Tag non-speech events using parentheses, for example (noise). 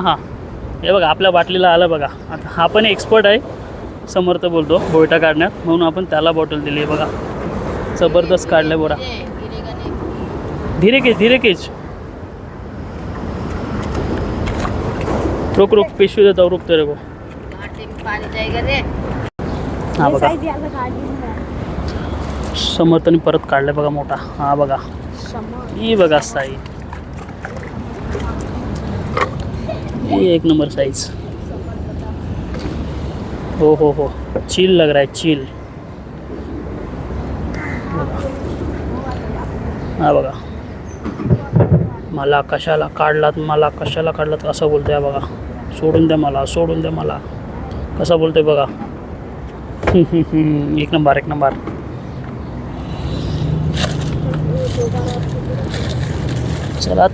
हां. हे बघा आपल्या बाटलीला आलं बघा. आता हा पण एक्सपर्ट आहे. समर्थ बोलतो बोयटा काढण्यात. म्हणून आपण त्याला बॉटल दिली आहे बघा. जबरदस्त काढलं बोरा. धीरे केच धीरे केच रुक रुक पिशवी देतो रुक तेरे को. हा बघा. समर्थने परत काढलं बघा मोठा. हा बघा. ही बघा साईज ये एक नंबर साईज हो हो हो. चील लग रहा है चील हा बघा. मला कशाला काढलात मला कशाला काढलात असं बोलतोय बघा. सोडून द्या मला सोडून द्या मला. कसं बोलतोय बघा. (laughs) एक नंबर एक नंबर. चला